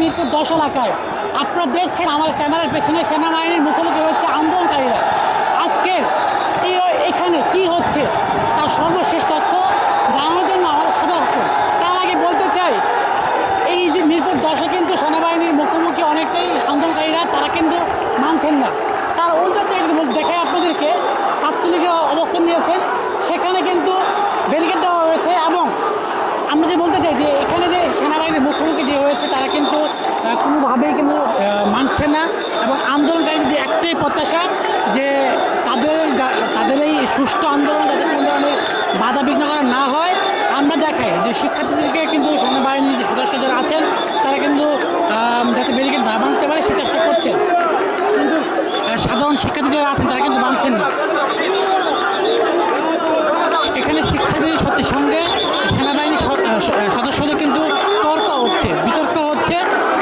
মিরপুর দশ এলাকায়। আপনারা দেখছেন আমার ক্যামেরার পেছনে সেনাবাহিনীর মুখোমুখি হচ্ছে আন্দোলনকারীরা। আজকে এই এখানে কি হচ্ছে? তার সর্বশেষ তথ্য জানানোর জন্য আমাদের সাথে তার আগে বলতে চাই, এই যে মিরপুর দশে কিন্তু সেনাবাহিনীর মুখোমুখি অনেকটাই আন্দোলনকারীরা, তারা কিন্তু মানছেন না। তার বল- দেখাই আপনাদেরকে, ছাত্রলীগের অবস্থান নিয়েছেন। সেখানে কিন্তু ব্যারিকেড দেওয়া হয়েছে এবং আমরা যে বলতে চাই যে এখানে যে সেনাবাহিনীর মুখোমুখি হয়েছে তারা কিন্তু কোনোভাবেই কিন্তু মানছে না। এবং আন্দোলনকারীদের যে একটাই প্রত্যাশা, যে তাদের তাদের এই সুষ্ঠু আন্দোলন যাতে কোনো ধরনের বাধা বিঘ্ন করা না হয়, আমরা দেখাই যে শিক্ষার্থীদেরকে কিন্তু সেনাবাহিনীর যে সদস্য যারা আছেন, তারা কিন্তু যাতে ব্যারিকেড না ভাঙতে পারে সে চেষ্টা করছেন। কিন্তু সাধারণ শিক্ষার্থী যারা আছেন, তারা কিন্তু মানছেন না এখানে শিক্ষার্থীদের সাথে সঙ্গে সেনাবাহিনীর স- আহ, স- আহ, সদস্যদের কিন্তু তর্ক হচ্ছে বিতর্ক হচ্ছে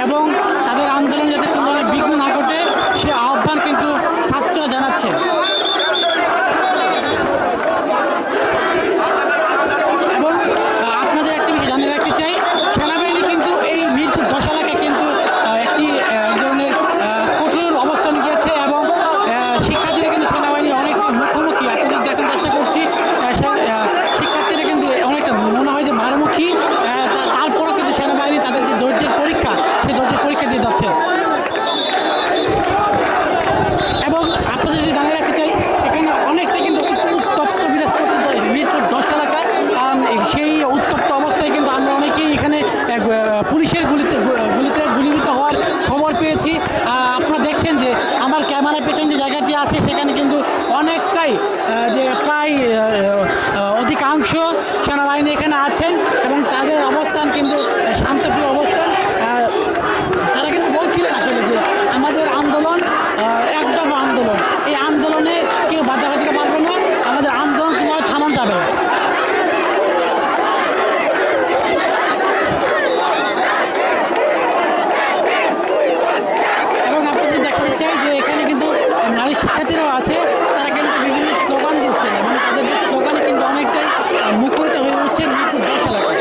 এবং তাদের আন্দোলন যাতে কোনো ধরনের বিঘ্ন না ঘটে সে আহ্বান কিন্তু ছাত্ররা জানাচ্ছে এবং আহ, আপনাদের একটা বিষয় জানিয়ে রাখতে চাই সেনাবাহিনী কিন্তু এই মিরপুর দশ এলাকায় কিন্তু আহ, একটি আহ, এক ধরনের আহ, কঠোর অবস্থান নিয়েছে এবং আহ, শিক্ষার্থীরা কিন্তু সেনাবাহিনী অনেকটা মুখোমুখি আপনাদের দেখার চেষ্টা করছি আহ, সে- আহ, শিক্ষার্থীরা কিন্তু অনেকটা মনে হয় যে মারমুখী আহ, তা- তারপরও কিন্তু সেনাবাহিনী তাদের যে ধৈর্যের পরীক্ষা সেই ধৈর্যের পরীক্ষা দিয়ে যাচ্ছে এবং আপনাদের যদি জানিয়ে রাখতে চাই এখানে অনেকটা কিন্তু উত্তপ্ত বিরাজ করছে দ- মিরপুর দশ এলাকা আম, সেই উত্তপ্ত অবস্থায় কিন্তু আমরা অনেকেই এখানে এক, আহ, পুলিশের গুলিতে গু- গুলিতে গুলিবিদ্ধ হওয়ার খবর পেয়েছি আহ, আপনারা দেখছেন যে আমার ক্যামেরার পেছনে যে জায়গাটি আছে সেখানে কিন্তু আহ, যে প্রায় অধিকাংশ সেনাবাহিনী এখানে আছেন এবং তাদের অবস্থান কিন্তু শান্তপ্রিয় অবস্থান তারা কিন্তু বলছিলেন আসলে যে আমাদের আন্দোলন আহ, একদফা আন্দোলন। এই আন্দোলনে কেউ বাধা দিতে পারবে না আমাদের আন্দোলন কীভাবে থামানো যাবে না। এবং আপনাদের দেখাতে চাই যে এখানে কিন্তু নারী শিক্ষার্থীরাও আছে তারা কিন্তু বিভিন্ন স্লোগান দিচ্ছেন এবং তাদের যে স্লোগানে কিন্তু অনেকটাই আহ, মুখরিত হয়ে উঠছে মিরপুর দশ এলাকায়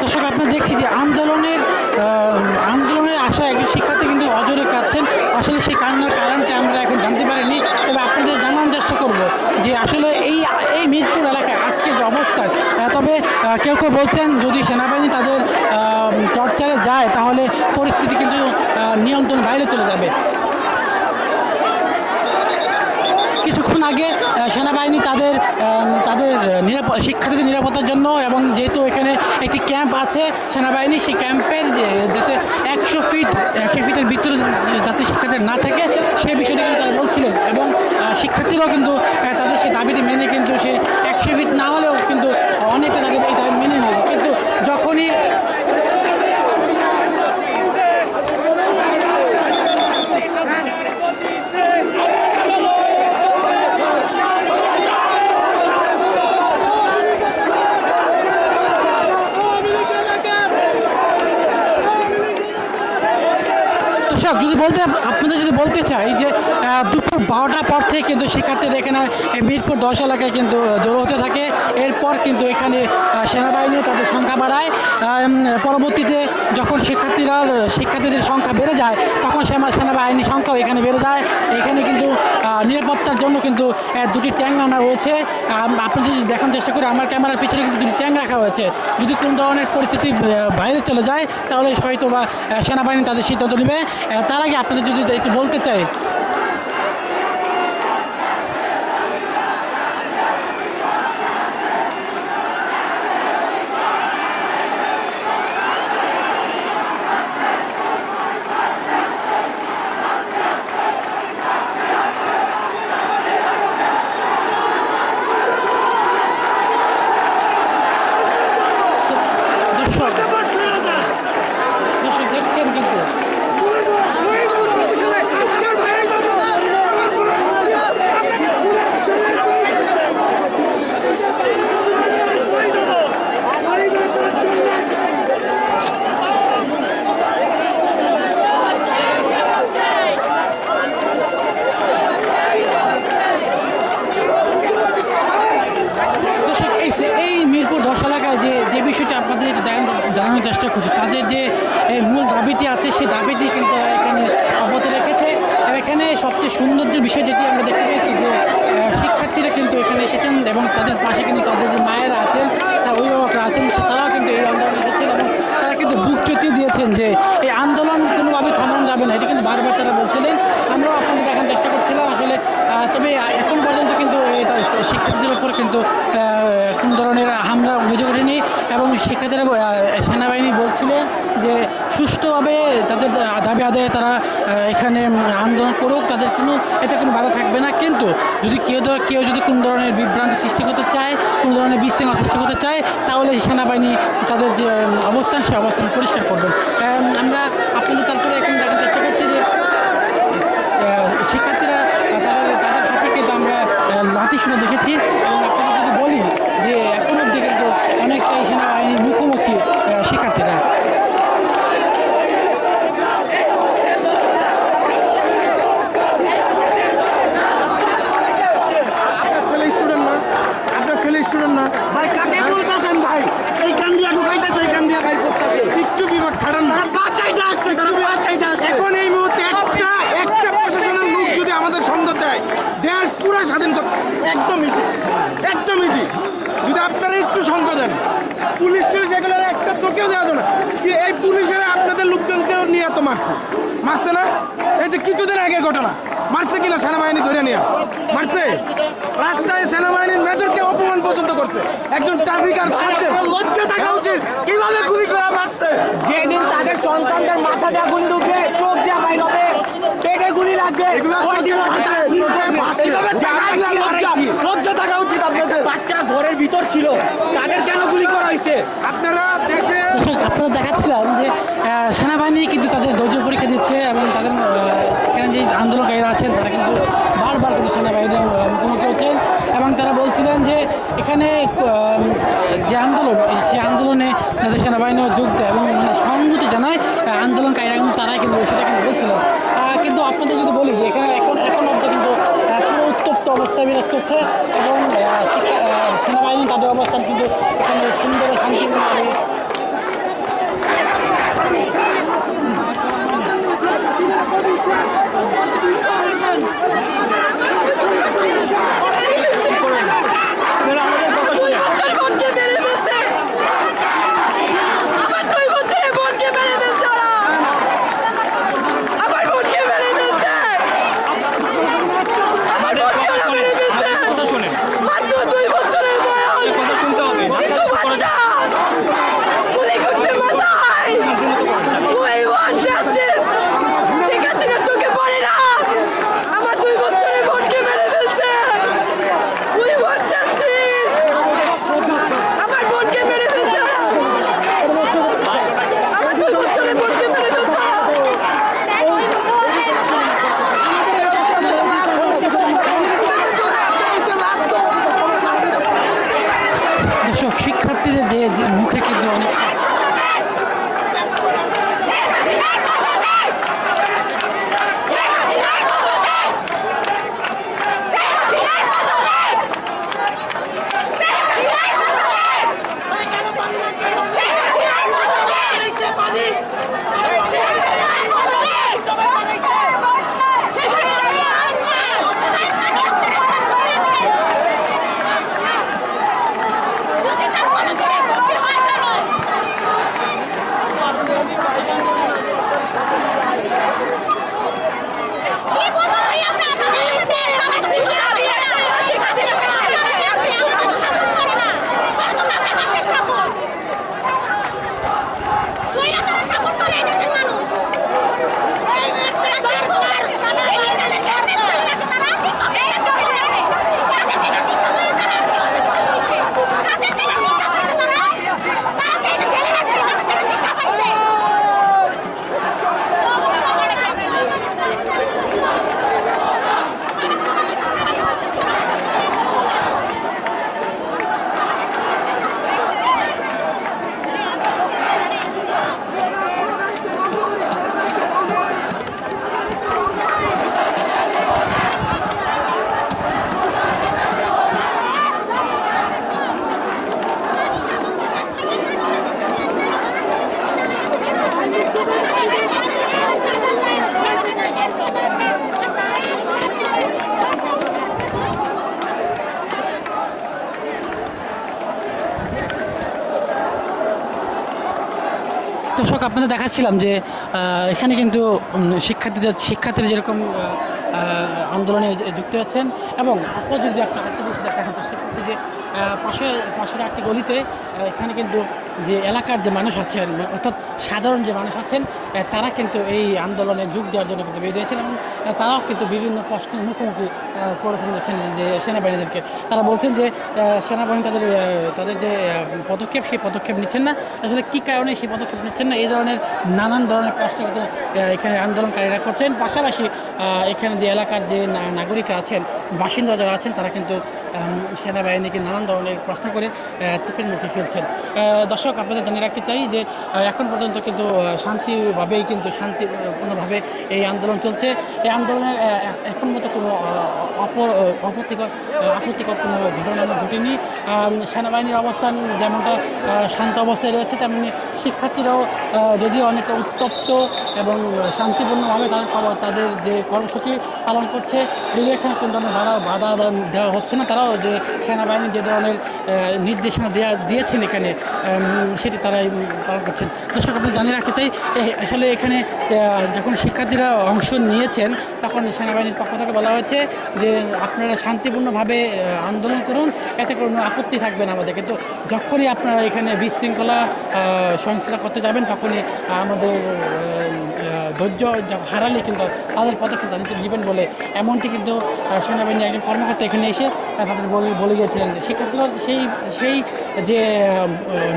দর্শক আপনারা দেখছি যে আন্দোলনের আহ, আন্দোলনের আশা একজন শিক্ষার্থী কিন্তু অজরে কাঁদছেন আসলে সেই কান্নার কারণটা আমরা এখন জানতে পারিনি তবে আপনাদের জানানোর চেষ্টা করব যে আসলে এই এই মিরপুর এলাকায় আজকে যে অবস্থা তবে কেউ কেউ বলছেন যদি সেনাবাহিনী তাদের টর্চারে যায়, তাহলে পরিস্থিতি কিন্তু নিয়ন্ত্রণ বাইরে চলে যাবে। কিছুক্ষণ আগে সেনাবাহিনী তাদের তাদের নিরাপদ শিক্ষার্থীদের নিরাপত্তার জন্য এবং যেহেতু এখানে একটি ক্যাম্প আছে, সেনাবাহিনী সেই ক্যাম্পের যাতে একশো ফিট, একশো ফিটের ভিতরে যাতে শিক্ষার্থীরা না থাকে, সেই বিষয়টি কিন্তু তারা বলছিলেন। এবং শিক্ষার্থীরাও কিন্তু তাদের সেই দাবিটি মেনে কিন্তু সেই একশো ফিট না হলেও কিন্তু অনেকটা তাদের এই দাবি মেনে নিয়েছে কিন্তু যখনই দর্শক যদি বলতে আপনাদের যদি বলতে চাই যে দুপুর বারোটার পর থেকে কিন্তু শিক্ষার্থীরা এখানে মিরপুর দশ এলাকায় কিন্তু জড়ো হতে থাকে। এরপর কিন্তু এখানে সেনাবাহিনী তাদের সংখ্যা বাড়ায়। পরবর্তীতে যখন শিক্ষার্থীরা, শিক্ষার্থীদের সংখ্যা বেড়ে যায়, তখন সেনা, সেনাবাহিনীর সংখ্যাও এখানে বেড়ে যায়। এখানে কিন্তু নিরাপত্তার জন্য কিন্তু দুটি ট্যাঙ্ক আনা হয়েছে। আপনি যদি দেখার চেষ্টা করি আমার ক্যামেরার পিছনে কিন্তু দুটি ট্যাঙ্ক রাখা হয়েছে। যদি কোনো ধরনের পরিস্থিতি বাইরে চলে যায়, তাহলে হয়তো বা সেনাবাহিনী তাদের সিদ্ধান্ত নেবে। তার আগে আপনাদের যদি একটু বলতে চাই দর্শক দর্শক দেখছেন কিন্তু চেষ্টা করছি। তাদের যে এই মূল দাবিটি আছে, সেই দাবিটি কিন্তু এখানে অব্যাহত রেখেছে। এখানে সবচেয়ে সৌন্দর্য বিষয় যেটি আমরা দেখতে পেয়েছি যে শিক্ষার্থীরা কিন্তু এখানে এসেছেন এবং তাদের পাশে কিন্তু তাদের যে মায়েরা আছেন অভিভাবকরা আছেন তারাও কিন্তু এই আন্দোলনে এসেছেন এবং তারা কিন্তু বুক চুটিয়ে দিয়েছেন যে, এই আন্দোলন যাবে না এটি কিন্তু বারবার তারা বলছিলেন। আমরাও আপনাদের দেখার চেষ্টা করছিলাম, আসলে তবে এখন পর্যন্ত কিন্তু শিক্ষার্থীদের উপর কিন্তু কোনো ধরনের হামলা অভিযোগ ওঠেনি এবং শিক্ষার্থীরা সেনাবাহিনী বলছিলেন যে সুষ্ঠুভাবে তাদের দাবি আদায়ে তারা এখানে আন্দোলন করুক, তাদের কোনো, এতে কোনো বাধা থাকবে না। কিন্তু যদি কেউ কেউ যদি কোনো ধরনের বিভ্রান্তি সৃষ্টি করতে চায়, কোনো ধরনের বিশৃঙ্খলা সৃষ্টি করতে চায়, তাহলে সেনাবাহিনী তাদের যে অবস্থান সেই অবস্থান পরিষ্কার করবেন। আমরা আপনাদের তারপরে এখন দেখার চেষ্টা করছি যে আহ, শিক্ষার্থীরা আহ, তাদের তাদের হাতে কিন্তু আমরা আহ, লাঠি শুনে দেখেছি এবং আপনাদের যদি বলি যে এখন অব্দি কিন্তু অনেকটাই সেনাবাহিনীর মুখোমুখি আহ, শিক্ষার্থীরা আপনার ছেলে স্টুডেন্ট না আপনার ছেলে স্টুডেন্ট না ভাই কাকে বলতেছেন ভাই এই কান দিয়া ঢুকাইতেছে এই কান দিয়া ভাই করতেছে একটু বিভাগ খাটান না তারা বাঁচাইতে আসছে তারা বাঁচাইতে আসছে এখন এই মুহূর্তে একটা একটা প্রশাসনের লোক যদি আমাদের সঙ্গ দেয় দেশ পুরো স্বাধীন করতে একদম ইজি একদম ইজি যদি আপনারা একটু সঙ্গ দেন পুলিশ টুলিশ এগুলো একটা চোখেও দেওয়া যাবে না। কি এই পুলিশেরা আপনাদের লোকজনকে নিয়ে এত মারছে? মারছে না? এই যে কিছুদিন আগের ঘটনা মারছে কিনা সেনাবাহিনী ধরে নিয়ে? মারছে? রাস্তায় সেনাবাহিনীর মেজরকে অপমান পর্যন্ত করছে। একজন ট্রাফিকার সাথে লজ্জা থাকা উচিত। কীভাবে গুলি করা মারছে? যেদিন তাদের সন্তানদের মাথা দিয়ে গুলি ঢুকবে চোখ দিয়ে বাইর লজ্জা থাকা উচিত আপনাদের। বাচ্চারা ঘরের ভিতর ছিল। তাদের কেন গুলি করা হয়েছে? আপনারা দেশে আপনারা দেখাচ্ছিলাম যে সেনাবাহিনী কিন্তু তাদের ধৈর্য পরীক্ষা দিচ্ছে এবং তাদের এখানে যে আন্দোলনকারীরা আছেন তারা কিন্তু বারবার কিন্তু সেনাবাহিনীর মুখোমুখি হচ্ছেন এবং তারা বলছিলেন যে এখানে যে আন্দোলন এই সেই আন্দোলনে তাদের সেনাবাহিনীও যোগ দেয় এবং মানে সংহতি জানায় আন্দোলনকারীরা কিন্তু তারাই কিন্তু সেটা কিন্তু বলছিল আহ, কিন্তু আপনাদের যদি বলি যে এখানে এখন এখন অব্দি কিন্তু আহ, পুরো অবস্থা বিরাজ করছে এবং সেনাবাহিনী তাদের অবস্থান কিন্তু এখানে সুন্দর শান্তিপূর্ণভাবে দর্শক, আপনাদের দেখাচ্ছিলাম যে এখানে কিন্তু শিক্ষার্থীদের, শিক্ষার্থীরা যেরকম আন্দোলনে যুক্ত হচ্ছেন এবং আপনার যদি একটা আরেকটা দৃশ্য দেখার চেষ্টা করছি যে পাশে, পাশের একটি গলিতে এখানে কিন্তু যে এলাকার যে মানুষ আছেন, অর্থাৎ সাধারণ যে মানুষ আছেন তারা কিন্তু এই আন্দোলনে যোগ দেওয়ার জন্য কিন্তু বেরিয়েছেন এবং তারাও কিন্তু বিভিন্ন প্রশ্নের মুখোমুখি করেছেন যে সেনাবাহিনীদেরকে। তারা বলছেন যে সেনাবাহিনী তাদের তাদের যে পদক্ষেপ সেই পদক্ষেপ নিচ্ছেন না। আসলে কী কারণে সেই পদক্ষেপ নিচ্ছেন না? এই ধরনের নানান ধরনের প্রশ্ন কিন্তু এখানে আন্দোলনকারীরা করছেন। পাশাপাশি এখানে যে এলাকার যে নাগরিকরা আছেন বাসিন্দা যারা আছেন তারা কিন্তু সেনাবাহিনীকে নানান ধরনের প্রশ্ন করে তুপের মুখে ফেলছেন। দর্শক আপনাদের জানিয়ে রাখতে চাই যে এখন পর্যন্ত কিন্তু আহ, শান্তিভাবেই কিন্তু শান্তিপূর্ণভাবে এই আন্দোলন চলছে। এই আন্দোলনে এখন মতো কোনো অপর আপত্তিকর আহ, আপত্তিকর কোনো ঘটনা ঘটেনি। সেনাবাহিনীর অবস্থান যেমনটা শান্ত অবস্থায় রয়েছে তেমনি শিক্ষার্থীরাও যদিও অনেকটা উত্তপ্ত এবং শান্তিপূর্ণভাবে তাদের তাদের যে কর্মসূচি পালন করছে যদিও এখানে কোনো ধরনের বাধা বাধা দেওয়া হচ্ছে না। তারাও যে সেনাবাহিনী যে ধরনের নির্দেশনা দেওয়া দিয়েছেন এখানে সেটি তারাই পালন করছেন। দর্শক আপনি জানিয়ে রাখতে চাই আসলে এখানে যখন শিক্ষার্থীরা অংশ নিয়েছেন, তখন সেনাবাহিনীর পক্ষ থেকে বলা হয়েছে যে আপনারা শান্তিপূর্ণভাবে আন্দোলন করুন, এতে কোনো আপত্তি থাকবে না আমাদের। কিন্তু যখনই আপনারা এখানে বিশৃঙ্খলা সহিংসতা করতে যাবেন, তখনই আমাদের ধৈর্য হারালে কিন্তু তাদের পদক্ষেপ তাদের নেবেন বলে। এমনটি কিন্তু সেনাবাহিনীর একজন কর্মকর্তা এখানে এসে তাদের বলে বলে গিয়েছিলেন শিক্ষার্থীরা সেই সেই, যে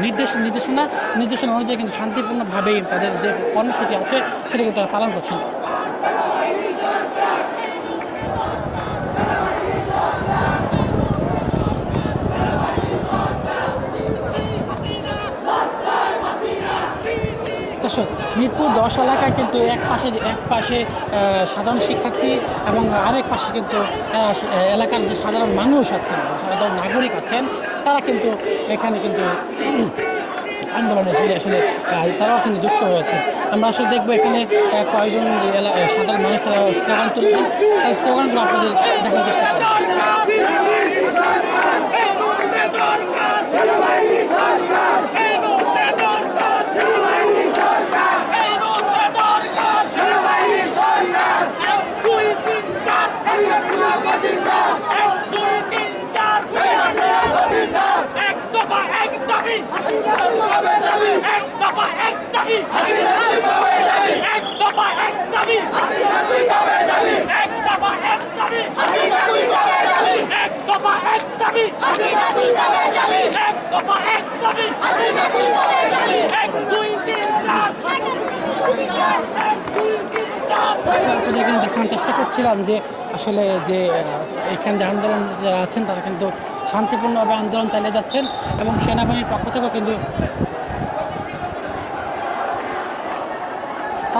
নির্দেশ, নির্দেশনা নির্দেশনা অনুযায়ী কিন্তু শান্তিপূর্ণভাবেই তাদের যে কর্মসূচি আছে সেটা কিন্তু তারা পালন করছেন। দর্শক, মিরপুর দশ এলাকায় কিন্তু এক পাশে এক পাশে সাধারণ শিক্ষার্থী এবং আরেক পাশে কিন্তু এলাকার যে সাধারণ মানুষ আছেন, সাধারণ নাগরিক আছেন, তারা কিন্তু এখানে কিন্তু আন্দোলনে আসলে তারাও কিন্তু যুক্ত হয়েছে। আমরা আসলে দেখব এখানে কয়েকজন সাধারণ মানুষ তারা স্লোগান তুলছেন তাই স্লোগানগুলো আপনাদের দেখার চেষ্টা দেখানোর চেষ্টা করছিলাম যে আসলে যে এখানে যে আন্দোলন যারা আছেন, তারা কিন্তু শান্তিপূর্ণভাবে আন্দোলন চালিয়ে যাচ্ছেন এবং সেনাবাহিনীর পক্ষ থেকেও কিন্তু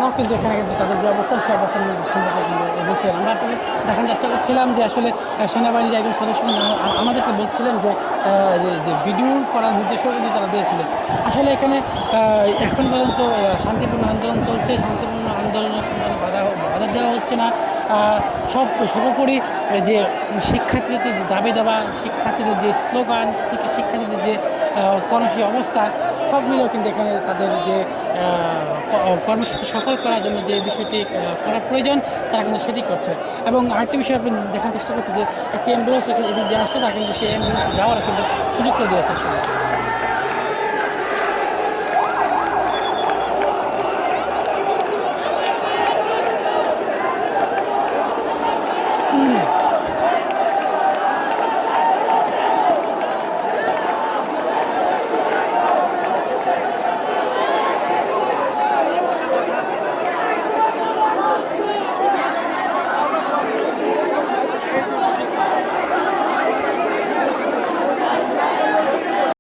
তারাও কিন্তু এখানে কিন্তু তাদের যে অবস্থান সেই অবস্থান সম্পর্কে কিন্তু বলছিলেন আমরা আপনাকে দেখানোর চেষ্টা করছিলাম যে আসলে সেনাবাহিনীর একজন সদস্য আমাদেরকে বলছিলেন যে যে- ভিডিও করার নির্দেশও কিন্তু তারা দিয়েছিলেন। আসলে এখানে এখন পর্যন্ত শান্তিপূর্ণ আন্দোলন চলছে। শান্তিপূর্ণ আন্দোলনের কোনো বাধা বাধা দেওয়া হচ্ছে না। সব, সর্বোপরি যে শিক্ষার্থীদের যে দাবি দেওয়া, শিক্ষার্থীদের যে স্লোগান শিক্ষার্থীদের যে কর্মসূচি অবস্থান সব মিলেও কিন্তু এখানে তাদের যে কর্মসূচি সফল করার জন্য যে বিষয়টি করা প্রয়োজন, তারা কিন্তু সেটি করছে। এবং আরেকটি বিষয় আপনি দেখার চেষ্টা করছে যে, একটি অ্যাম্বুলেন্স এখানে যদি আসছে তারা কিন্তু সেই অ্যাম্বুলেন্স যাওয়ার কিন্তু সুযোগ করে দিয়েছে